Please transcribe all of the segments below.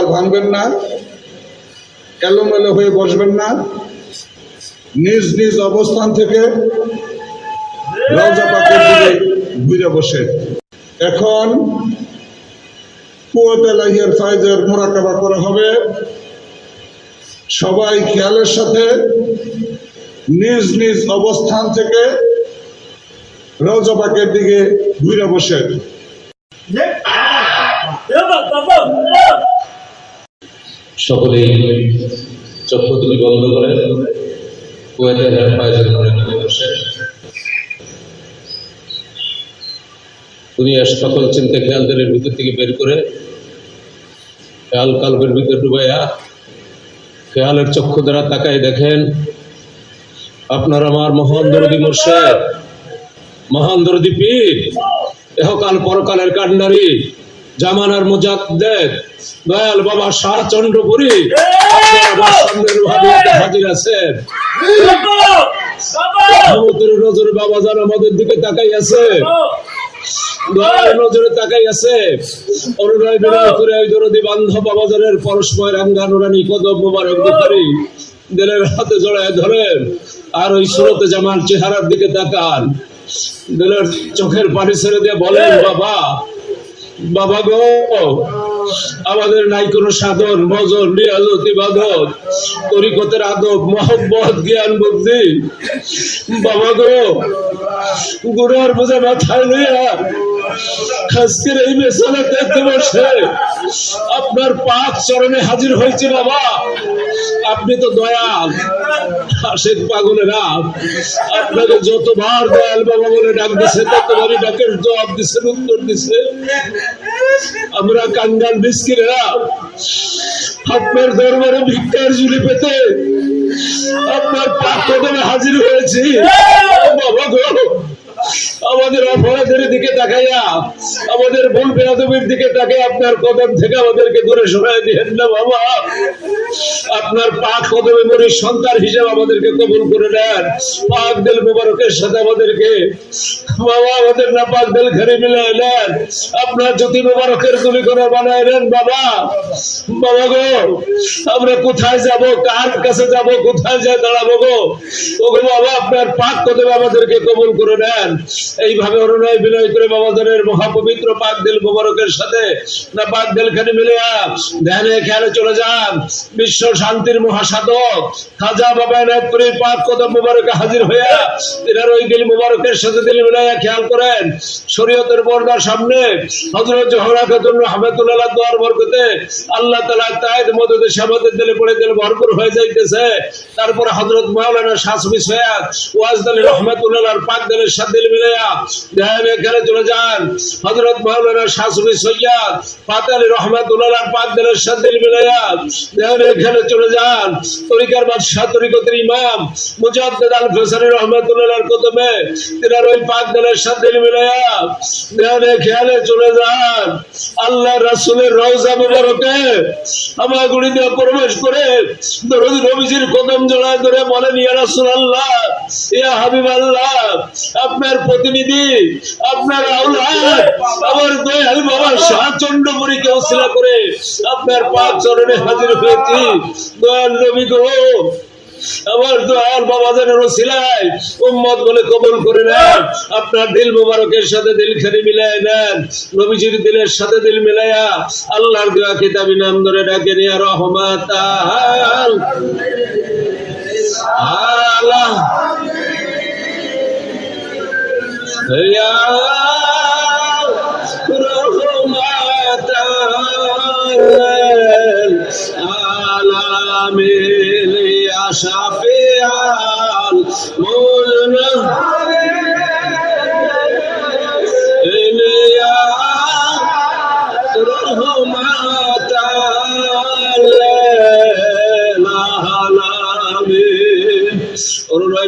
কাতার ভাঙবেন না। এলোমেলো হয়ে বসবেন না। নিজ নিজ অবস্থান থেকে ঘুরে বসে। এখন মোরাকাবা করা হবে। সবাই খেয়ালের সাথে নিজ নিজ অবস্থান থেকে রওজা দিকে ঘুরে বসে। সকলেই চক্ষু তুলি বন্ধ করে দুনিয়ার সকল চিন্তা খেয়ালদের ভিতর থেকে বের করে খেয়াল কালবের ভিতর ডুবাইয়া খেয়ালের চক্ষু দ্বারা তাকাই দেখেন, আপনার আমার মহান দরদি মোর্শেদ, মহান দরদি পীর, এহকাল পরকালের কান্ডারি জামানার মুজাদ্দেদ। দয়াল বাবা শাহ চন্দ্রপুরী আপনার আমার হাজির আছেন। নজরে বাবা যান আমাদের দিকে তাকাই আছে। হাতে জড়ায় ধরেন। আর ওই সুরতে জামার চেহারার দিকে তাকান। দিলের চোখের পানি ছেড়ে দিয়ে বলেন, বাবা বাবা গো, আমাদের নাই কোনো সাধন ভজন রিয়াজত ইবাদত, তরিকতের আদব, মহব্বত, জ্ঞান, বুদ্ধি। বাবা গো গুরুর বোঝা মাথায় লইয়া আজকের এই মেসালা দেখতে বসে। আপনার পাক চরণে হাজির হয়েছে বাবা। আপনি তো দয়াল, আশেক পাগলেরা আপনাকে যতবার দয়াল বাবা বলে ডাক দিছে ততবারই ডাকের জবাব দিচ্ছেন উত্তর দিছে। আমরা কাঙ্গাল বিস্কিরেরা আপনার দরবারে ভিক্ষার ঝুলি পেতে আপনার পাক হাজির হয়েছি। আমাদের অপরাধের দিকে তাকাইয়া, আমাদের ভুল বেয়াদবির দিকে তাকাই আপনার কদম থেকে আমাদেরকে দূরে সরাই দিয়েন না বাবা। আপনার পাক কদমে মরি সন্তান হিসেবে আমাদেরকে কবুল করে নেন। পাক দিল মুবারকের সাথে আমাদেরকে। বাবা, আমাদের না পাক দিল ঘরে মিলে নেন। আপনার জ্যোতি মুবারকের গুলি করে বানায় নেন, বাবা। বাবা গো, আমরা কোথায় যাব? কার কাছে যাব? কোথায় যায় দাঁড়াবো গো? ওগো বাবা, আপনার পাক কদমে আমাদেরকে কবুল করে নেন। এইভাবে অনুনয় বিনয় করে বাবাদের মহাপবিত্র পাক দিল মুবারকের সাথে না পাক দিল খানে মিলে ধ্যানে খেয়ালে চলে যান। বিশ্ব শান্তির মহাসাধক খাজা বাবা নায়কপুরীর পাক কদম মুবারকে হাজির হইয়া তিনার ওই দিল মুবারকের সাথে দিল মিলাইয়া খেয়াল করেন। শরীয়তের পর্দার সামনে হজরত জহরা খাতুন রহমতুল্লাহ দোয়ার বরকতে আল্লাহ তালা তায়েদ মদতে সামাদের দিলে পড়ে দিল ভরপুর হয়ে যাইতেছে। তারপর হজরত মাওলানা শাসমি সৈয়াদ ওয়াজ আলী রহমতুল্লাহ পাক দিলের সাথে দিল মিলাইয়া ধ্যান এখানে চলে যান। হজরত মাওলানা শাসমি সৈয়াদ ফাতে আলী রহমতুল্লাহ পাক দিলের সাথে দিল মিলাইয়া ধ্যান এখানে চলে যান। তরিকার বাদশাহ, তরিকতের ইমাম মুজাদ্দেদ আল ফেসারি রহমতুল্লাহর কদমে তিনার ওই পাক দিলের সাথে মিলাইয়া ধ্যানে খেয়ালে চলে যান। আল্লাহ রাসূলের রওজা মুবারকে আমার গুড়িতে প্রবেশ করে দরুদ নবীজির কদম জড়ায় ধরে বলেন, ইয়া রাসূলুল্লাহ, ইয়া হাবিবাল্লাহ, আপনার প্রতিনিধি, আপনার আওলাদ, আমার দয়াল বাবা চন্দ্রপুরীকে ওসিলা করে আপনার পাক চরণে হাজির হয়েছি। দয়াল নবী গো। আমার দয়াল বাবাজানের ওসিলায় উম্মত বলে কবুল করে নেন। আপনার দিল মুবারকের সাথে দিল খানি মিলাই নেন। নবীজির দিলের সাথে দিল মিলাইয়া আল্লাহর দোয়া কিতাবি নাম ধরে ডাকে নিয়া রহমাত আল্লাহ। ইয়া শাফিআল মুজনা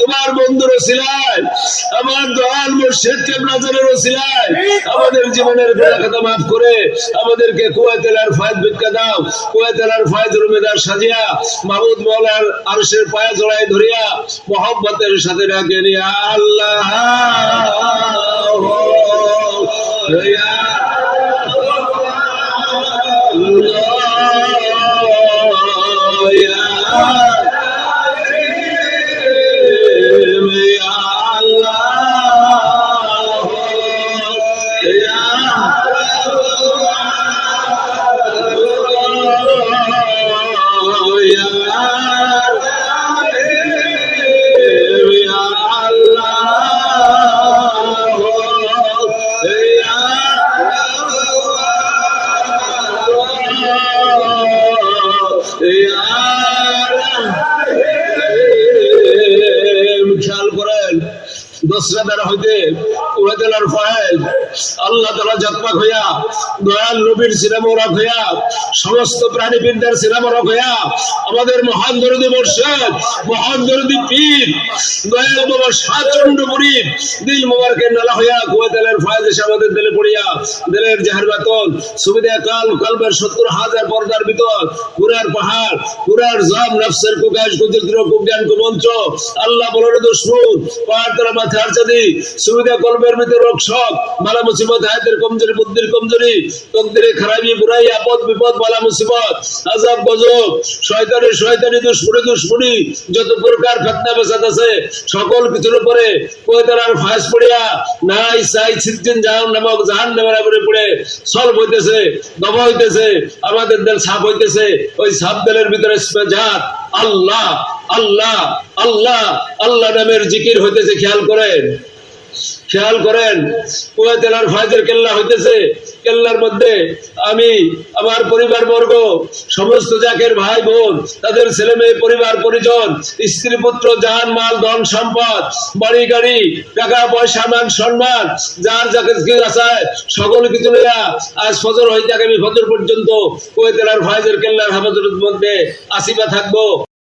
তোমার বন্ধুর ওসিলায় আমার দয়াল মুর্শিদ কেবলাজের ওসিলায় আমাদের জীবনের গুণাখাতা মাফ করে আমাদেরকে কুয়াতেলার ফায়দ ভিক্ষা দাও কুয়াতেলার ফায়দ রুমেদার সাজিয়া মাহমুদ মৌলার আরশের পায়ে জড়াই ধরিয়া মোহাম্মতের সাথে ডাকে নিয়ে আল্লাহ দোসরা দ্বারা হইতে ফয়েজ আল্লাহ তালা হইয়া, দয়াল নবীর হইয়া সমস্ত হইয়া আমাদের মহান দরদি মহান দরদি পীর, দয়াল বাবা দিল মোবারকের নালা হইয়া এসে আমাদের দিলে পড়িয়া, দিলের বেতন, সুবিধা কাল, কালবের সত্তর হাজার পর্দার ভিতর, পুরার পাহাড়, পুরার জাম, নফসের কুকাশ কুচিত্র কুজ্ঞান কুমন্ত্র, আল্লাহ বলর দুশ্মন, পাহাড় তারা মাথায় চাঁদি, সুবিধা কলবের ভিতর রক্ষক মালা মুসিবত হায়াতের কমজোরি, বুদ্ধির কমজোরি, তকদিরে খারাপি বুড়াই আপদ বিপদ মালা মুসিবত আজাব গজব, শয়তানি শয়তানি যত প্রকার আছে, সকল কিছুর উপরে ফাঁস পড়িয়া নাই সাই জাহান নামক জাহান নামের পড়ে সলভ হইতেছে দবা হইতেছে, আমাদের দেল সাপ হইতেছে, ওই সাপ দেলের ভিতরে জাত, আল্লাহ আল্লাহ আল্লাহ আল্লাহ নামের জিকির হইতেছে, খেয়াল করেন। খেয়াল করেন, কুয়াতেলার ফায়দের কেল্লা হইতেছে। কেল্লার মধ্যে আমি, আমার পরিবার বর্গ সমস্ত জাকের ভাই বোন, তাদের ছেলে মেয়ে, পরিবার, পরিজন, স্ত্রী পুত্র, জান, মাল, ধন, সম্পদ, বাড়ি, গাড়ি, টাকা, পয়সা, মান, সম্মান, যার যাকে আছে, সকল কিছু লইয়া আজ ফজর হইতে আগামী ফজর পর্যন্ত কুয়েতেলার ফায়দের কেল্লার হাফাজতের মধ্যে আসিবা থাকব।